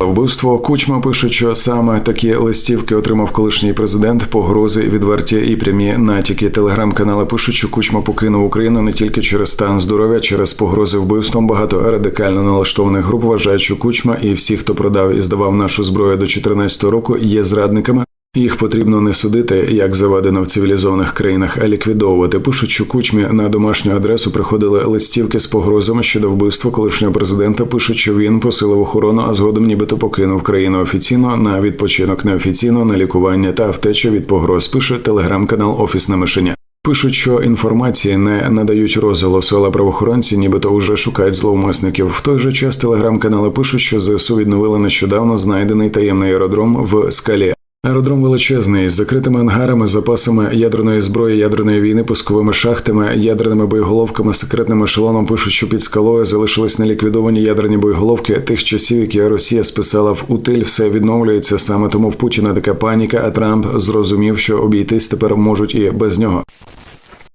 Вбивство Кучма пишуть, що саме такі листівки отримав колишній президент, погрози відверті і прямі натяки. Телеграм-канали пишуть, що Кучма покинув Україну не тільки через стан здоров'я, через погрози вбивством. Багато радикально налаштованих груп вважають, що Кучма і всі, хто продав і здавав нашу зброю до 2014 року, є зрадниками. Їх потрібно не судити, як заведено в цивілізованих країнах, а ліквідовувати. Пишуть, що кучмі на домашню адресу приходили листівки з погрозами щодо вбивства колишнього президента. Пишуть, що він посилив охорону, а згодом нібито покинув країну офіційно на відпочинок неофіційно на лікування та втеча від погроз. Пише телеграм-канал Офісне мишеня. Пишуть, що інформації не надають розголосу, але правоохоронці нібито уже шукають зловмисників. В той же час телеграм-канали пишуть, що ЗСУ відновили нещодавно знайдений таємний аеродром в скалі. Аеродром величезний з закритими ангарами, запасами ядерної зброї, ядерної війни, пусковими шахтами, ядерними боєголовками, секретним ешелоном пишуть, що під скалою залишились неліквідовані ядерні боєголовки тих часів, які Росія списала в утиль. Все відновлюється саме тому в Путіна така паніка. А Трамп зрозумів, що обійтись тепер можуть і без нього.